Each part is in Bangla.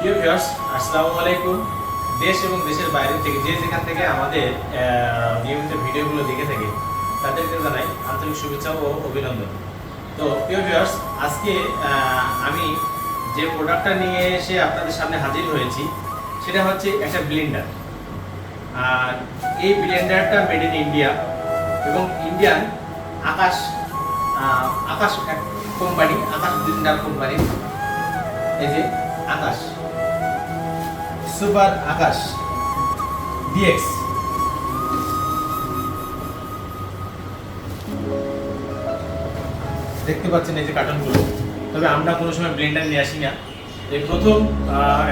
প্রিয় ভিউয়ার্স আসসালামু আলাইকুম। দেশ এবং দেশের বাইরে থেকে যে যেখান থেকে আমাদের নিয়মিত ভিডিওগুলো দেখে থাকে, তাদেরকে জানাই আন্তরিক শুভেচ্ছা ও অভিনন্দন। তো, প্রিয় ভিউয়ার্স আজকে আমি যে প্রোডাক্টটা নিয়ে এসে আপনাদের সামনে হাজির হয়েছি, সেটা হচ্ছে একটা ব্লেন্ডার আর এই ব্লেন্ডারটা মেড ইন ইন্ডিয়া এবং Indian Akash Akash company Akash blender company এই যে আকাশ। সুপার আকাশ ডিএক্স দেখতে পাচ্ছেন এই যে কার্টনগুলো তবে আমরা কোনো সময় ব্লেন্ডার নিয়ে আসি না। এই প্রথম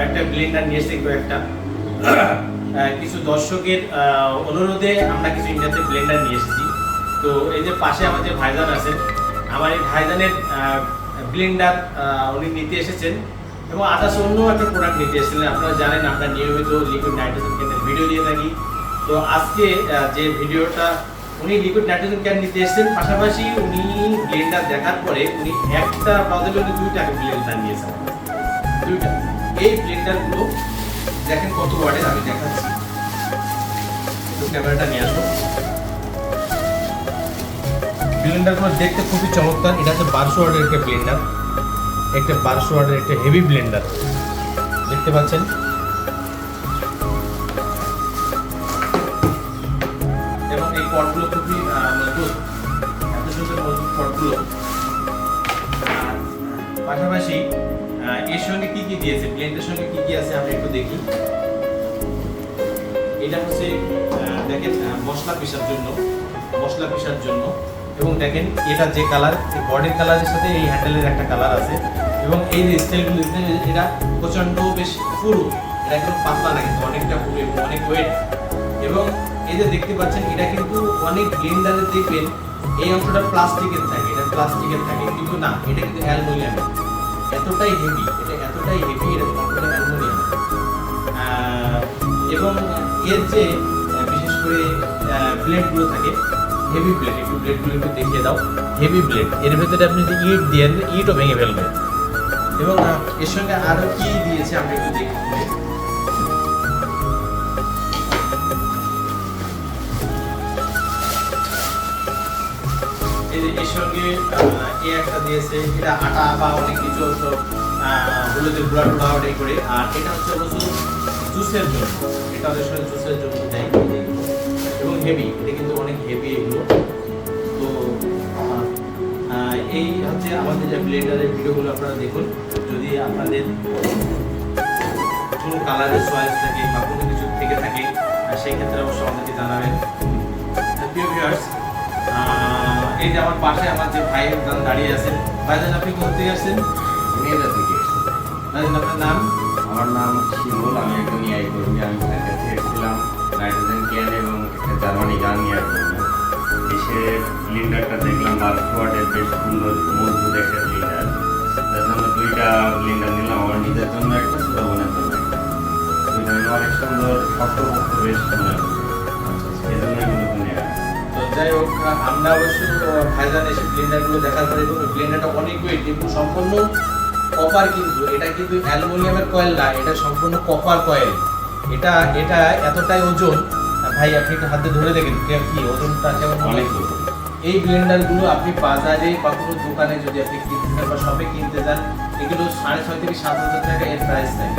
একটা ব্লেন্ডার নিয়ে এসেছি একটা কিছু দর্শকের অনুরোধে আমরা কিছু ইন্ডিয়াতে ব্লেন্ডার নিয়ে এসেছি। তো এই যে পাশে আমার যে ভাইজান আছেন, আমার এই ভাইজানের ব্লেন্ডার উনি নিতে এসেছেন। এবং আদার্স অন্য একটা প্রোডাক্ট নিতে এসেছিলেন। আপনারা জানেন, আমরা নিয়মিত লিকুইড নাইট্রোজেন ক্যানের ভিডিও দিয়ে থাকি। তো আজকে যে ভিডিওটা উনি লিকুইড নাইট্রোজেন ক্যান নিতে এসেছেন, পাশাপাশি উনি ব্লেন্ডার দেখার পরে উনি একটা বদলে উনি দুইটা ব্লেন্ডার নিয়েছেন দুইটা। এই ব্লেন্ডারগুলো দেখেন কত ওয়াটের আমি দেখাচ্ছি। একটু ক্যামেরাটা নিয়ে আসো ব্লেন্ডারগুলো দেখতে খুবই চমৎকার। এটা হচ্ছে বারোশো ওয়াটের একটা ব্লেন্ডার একটা বারোশো ওয়াটের একটা হেভি ব্লেন্ডার দেখতে পাচ্ছেন? এবং এই পটগুলো খুবই মজবুত। এত সুন্দর মজবুত পটগুলো পাশাপাশি এর সঙ্গে কি কি দিয়েছে? ব্লেন্ডের সঙ্গে কি কি আছে আমরা একটু দেখি। এটা হচ্ছে দেখেন মশলা পিসার জন্য, মশলা পিসার জন্য। এবং দেখেন, এটা যে কালার বডির কালারের সাথে এই হ্যান্ডেলের একটা কালার আছে। এবং এই যে স্টাইলগুলো এটা প্রচণ্ড বেশ পুরু এটা কিন্তু পাতলা না কিন্তু অনেকটা পুরু এবং অনেক ওয়েট এবং এই যে দেখতে পাচ্ছেন, এটা কিন্তু অনেক ব্লেন্ডারে দেখবেন, এই অংশটা প্লাস্টিকের থাকে, এটা প্লাস্টিকের থাকে, কিন্তু না, এটা কিন্তু অ্যালুমিনিয়াম। এতটাই হেভি এটা এতটাই হেভি এটা সম্পূর্ণ অ্যালুমিনিয়াম। এবং এর যে বিশেষ করে ব্লেডগুলো থাকে হেভি ব্লেড একটু ব্লেডগুলো একটু দেখিয়ে দাও। হেভি ব্লেড এর ভেতরে আপনি যদি ইট দিয়ে ইটও ভেঙে ফেলবে এবং এর সঙ্গে আরও কি দিয়েছে আমরা একটু দেখি এর সঙ্গে এ একটা দিয়েছে, এটা আটা বা অনেক কিছু সব হলুদের গুঁড়া টুড়া করে। আর এটা হচ্ছে অবশ্য জুসের জন্য। এটা ওদের সঙ্গে জুসের জন্য দেয়। এবং হেভি, এটা কিন্তু অনেক হেভি এগুলো। তো এই হচ্ছে আমাদের যে ব্লেন্ডারের ভিডিওগুলো আপনারা দেখুন। যদি আপনাদের কোনো কালারের চয়েস থাকে বা কোনো কিছু থেকে থাকে সেই ক্ষেত্রে অবশ্যই আমাদেরকে জানাবেন। প্রিয় ভিউয়ার্স এই যে আমার পাশে আমার যে ভাই দাদা দাঁড়িয়ে আছেন ভাইজান আপনি কোথা থেকে আসছেন? মেয়েদা থেকে। ভাইজান আপনার নাম? আমার নাম শিমুল আমি একজন ইয়াই কর্মী আমি তার কাছে এসেছিলাম নাইট্রোজেন ক্যান এবং একটা জার্মানি গান নেওয়ার জন্য। এসে সিলিন্ডারটা দেখলাম ওয়াটের বেশ সুন্দর মজবুত একটা তো যাই হোক আমরা অবশ্য ভাইজান এসে ব্লেন্ডারগুলো দেখার পরে এবং ব্লেন্ডারটা অনেক ওয়েট এবং সম্পূর্ণ কপার কিন্তু এটা কিন্তু অ্যালুমিনিয়ামের কয়েল না এটা সম্পূর্ণ কপার কয়েল এটা এটা এতটাই ওজন ভাই আপনি একটু হাতে ধরে দেখেন কি ওজনটা কেমন অনেক এই ব্লেন্ডারগুলো আপনি বাজারে বা কোনো দোকানে যদি আপনি কিনতে চান বা শপে কিনতে যান এগুলো সাড়ে ছয় থেকে সাত হাজার টাকা এর প্রাইস থাকে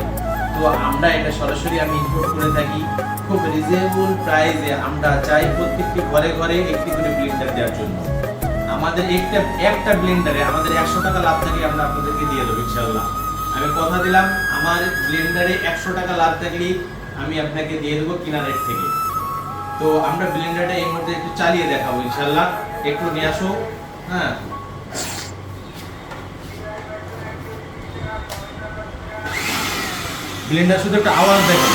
তো আমরা এটা সরাসরি আমি ইম্পোর্ট করে থাকি, খুব রিজনেবল প্রাইসে আমরা চাই প্রত্যেকটি ঘরে ঘরে একটি করে ব্লেন্ডার দেওয়ার জন্য। আমাদের একটা একটা ব্লেন্ডারে আমাদের একশো টাকা লাভ থাকলে আমরা আপনাদেরকে দিয়ে দেবো ইনশাল্লাহ আমি কথা দিলাম, আমার ব্লেন্ডারে একশো টাকা লাভ থাকলেই আমি আপনাকে দিয়ে দেবো কিনা রেট থেকে। তো আমরা ব্লেন্ডারটা এই মুহূর্তে একটু চালিয়ে দেখাবো ইনশাল্লাহ একটু নিয়ে আসো হ্যাঁ। ব্লেন্ডার শুধু একটা আওয়াজ দেখেন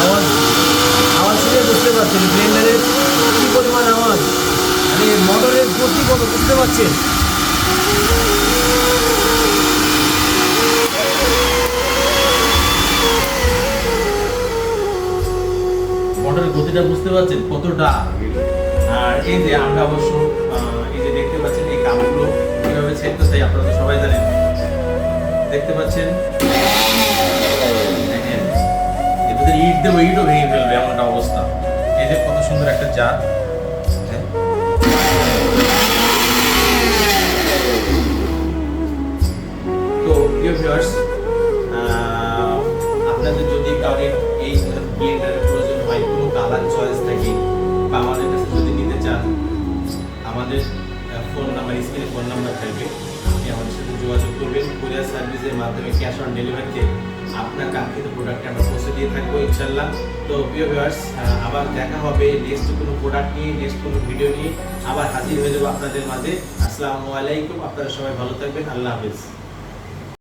আওয়াজ। আওয়াজ বুঝতে পারছেন আওয়াজ? মানে গতি কত, বুঝতে পারছেন মোটরের গতিটা বুঝতে পারছেন কতটা? আর এই যে আমরা অবশ্য আহ, এই যে দেখতে পাচ্ছেন? এদের ইট দেবো ইটও ভেঙে ফেলবে এমন একটা অবস্থা যে কত সুন্দর একটা জার হ্যাঁ। তো প্রিয় ভিউয়ার্স আপনাদের যদি কাউকে এই ব্লেন্ডারের প্রয়োজন হয় কোনো কালার চয়েস থাকে বা আমাদের কাছে যদি নিতে চান আমাদের ফোন নাম্বার স্ক্রিনে ফোন নাম্বার থাকবে। আপনি আমাদের সাথে যোগাযোগ করবেন। কুরিয়ার সার্ভিসের মাধ্যমে ক্যাশ অন ডেলিভারিতে আপনার কাঙ্ক্ষিত প্রোডাক্ট আমরা পৌঁছে দিয়ে থাকব ইনশাল্লাহ তো প্রিয় ভিউয়ার্স আবার দেখা হবে নেক্সট কোনো প্রোডাক্ট নিয়ে নেক্সট কোনো ভিডিও নিয়ে। আবার হাজির হয়ে যাব আপনাদের মাঝে। আসসালামু আলাইকুম, আপনারা সবাই ভালো থাকবেন। আল্লাহ হাফিজ।